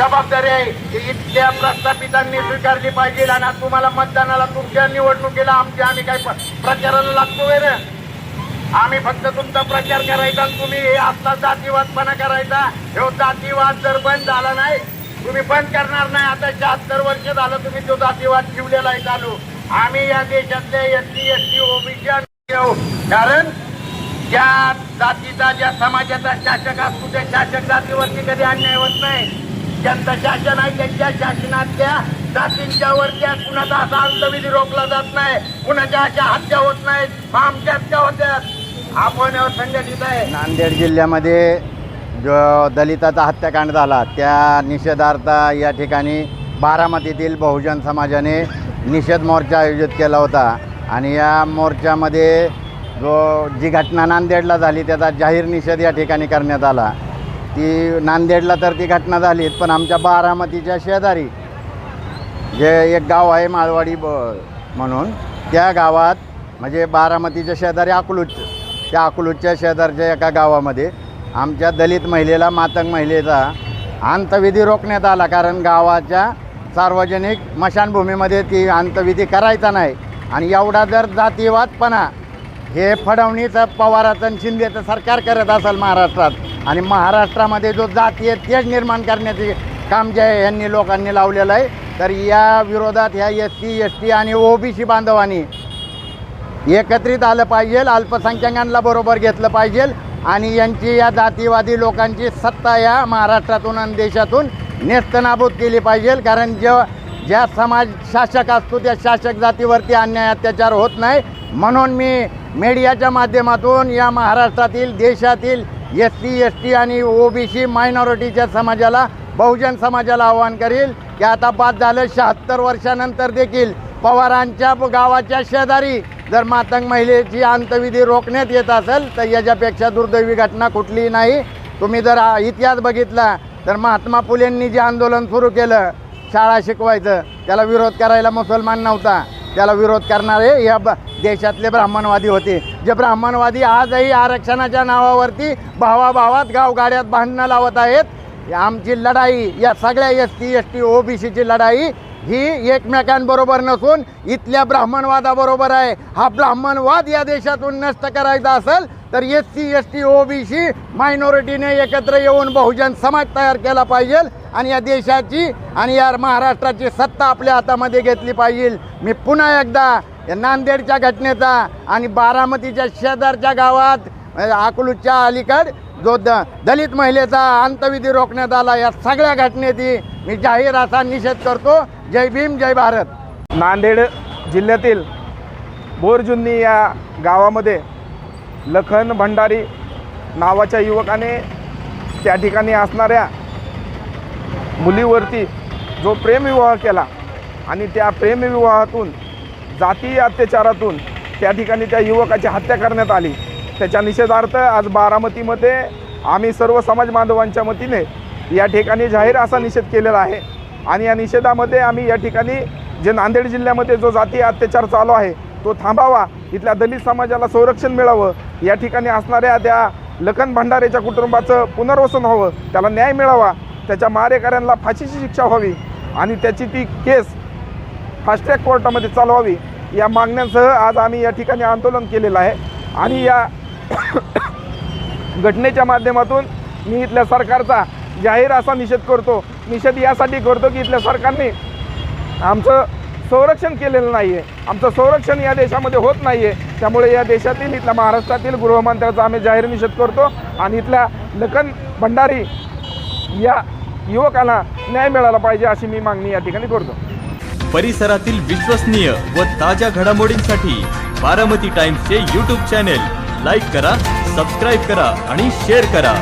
जबाबदारी आहे ती इथल्या प्रस्थापितांनी स्वीकारली पाहिजे आणि आज तुम्हाला मतदानाला तुमच्या निवडणुकीला आमच्या आम्ही काय प्रचाराला लागतो वे रे आम्ही फक्त तुमचा प्रचार करायचा तुम्ही हे असला जातीवादपणा करायचा. हे जातीवाद जर बंद झाला नाही तुम्ही बंद करणार नाही. आता शहात्तर वर्ष झालं तुम्ही तो जातीवाद ठेवलेला आहे चालू. आम्ही या देशातल्या S T S T OBC कारण ज्या जातीचा ज्या समाजाचा शासक असतो त्या शासक जातीवरती कधी अन्याय होत नाही. ज्यांचं शासन आहे त्यांच्या शासनातल्या जातींच्या वरच्या कुणाचा असा अंतविधी रोखला जात नाही कुणाच्या अशा हत्या होत नाहीत आमच्या हत्या होत्यात आपण संघटित आहे. नांदेड जिल्ह्यामध्ये जो दलिताचा हत्याकांड झाला त्या निषेधार्थ या ठिकाणी बारामतीतील बहुजन समाजाने निषेध मोर्चा आयोजित केला होता. आणि या मोर्चामध्ये जो जी घटना नांदेडला झाली त्याचा जाहीर निषेध या ठिकाणी करण्यात आला. ती नांदेडला तर ती घटना झालीच पण आमच्या बारामतीच्या शेजारी जे एक गाव आहे माळवाडी ब म्हणून त्या गावात म्हणजे बारामतीच्या शेजारी अकलूज त्या अकलूजच्या शेजारच्या एका गावामध्ये आमच्या दलित महिलेला मातंग महिलेचा अंतविधी रोखण्यात आला कारण गावाच्या सार्वजनिक मशानभूमीमध्ये ती अंतविधी करायचा नाही. आणि एवढा जर जातीवादपणा हे फडवणीचं पवाराचं आणि शिंदेचं सरकार करत असेल महाराष्ट्रात आणि महाराष्ट्रामध्ये जो जातीय तेज निर्माण करण्याचे काम जे आहे यांनी लोकांनी लावलेलं आहे. तर या विरोधात ह्या एस टी एस टी आणि ओबीसी बांधवांनी एकत्रित आलं पाहिजे अल्पसंख्याकांना बरोबर घेतलं पाहिजे आणि यांची या जातीवादी लोकांची सत्ता या महाराष्ट्रातून आणि देशातून नेस्तनाबूत केली पाहिजे. कारण जेव्हा ज्या समाज शासक असतो त्या शासक जातीवरती अन्याय अत्याचार होत नाही. म्हणून मी मीडियाच्या माध्यमातून या महाराष्ट्रातील देशातील एस सी एस टी आणि ओबीसी मायनॉरिटीच्या समाजाला बहुजन समाजाला आवाहन करील. की आता बाद झालं शहात्तर वर्षानंतर देखील पवारांच्या गावाच्या शेजारी जर मातंग महिलेची अंतविधी रोखण्यात येत असेल तर याच्यापेक्षा दुर्दैवी घटना कुठलीही नाही. तुम्ही जर इतिहास बघितला तर महात्मा फुलेंनी जे आंदोलन सुरू केलं शाळा शिकवायचं. त्याला विरोध करायला मुसलमान नव्हता. त्याला विरोध करणारे या ब देशातले ब्राह्मणवादी होते. जे ब्राह्मणवादी आजही आरक्षणाच्या नावावरती भावाभावात गावगाड्यात भांडणं लावत आहेत. आमची लढाई या सगळ्या S T S T O B सीची लढाई ही एकमेकांबरोबर नसून इथल्या ब्राह्मणवादाबरोबर आहे. हा ब्राह्मणवाद या देशातून नष्ट करायचा असेल तर S C S T O B C मायनॉरिटीने एकत्र येऊन बहुजन समाज तयार केला पाहिजे. आणि या देशाची आणि या महाराष्ट्राची सत्ता आपल्या हातामध्ये घेतली पाहिजे. मी पुन्हा एकदा या नांदेडच्या घटनेचा आणि बारामतीच्या शेजारच्या गावात अ, अकलूजच्या अलीकड जो द दलित महिलेचा अंतविधी रोखण्यात आला या सगळ्या घटनेची मी जाहीर असा निषेध करतो. जय भीम जय भारत. नांदेड जिल्ह्यातील बोरजुन्नी या गावामध्ये लखन भंडारी नावाच्या युवकाने त्या ठिकाणी असणाऱ्या मुलीवरती जो प्रेमविवाह केला आणि त्या प्रेमविवाहातून जातीय अत्याचारातून त्या ठिकाणी त्या युवकाची हत्या करण्यात आली. त्याच्या निषेधार्थ आज बारामतीमध्ये आम्ही सर्व समाज बांधवांच्या वतीने या ठिकाणी जाहीर असा निषेध केलेला आहे. आणि या निषेधामध्ये आम्ही या ठिकाणी जे नांदेड जिल्ह्यामध्ये जो जातीय अत्याचार चालू आहे तो थांबावा. इथल्या दलित समाजाला संरक्षण मिळावं. या ठिकाणी असणाऱ्या त्या लखन भंडारेच्या कुटुंबाचं पुनर्वसन व्हावं. त्याला न्याय मिळावा. त्याच्या मारेकऱ्यांना फाशीची शिक्षा व्हावी आणि त्याची ती केस फास्ट ट्रॅक कोर्टामध्ये चालवावी या मागण्यांसह आज आम्ही या ठिकाणी आंदोलन केलेलं आहे. आणि या घटनेच्या माध्यमातून मी इथल्या सरकारचा जाहीर असा निषेध करतो. निषेध यासाठी करतो की इथल्या सरकारने आमचं संरक्षण केलेलं नाही आहे आमचं संरक्षण या देशामध्ये होत नाही आहे त्यामुळे या देशातील इथल्या महाराष्ट्रातील गृहमंत्र्याचा आम्ही जाहीर निषेध करतो. आणि इथल्या लखन भंडारी या युवकाला न्याय मिळाला पाहिजे अशी मी मागणी या ठिकाणी करतो. परिसरातील विश्वसनीय व ताज्या घडामोडींसाठी बारामती टाइम्सचे यूट्यूब चॅनेल लाईक करा सबस्क्राईब करा आणि शेअर करा.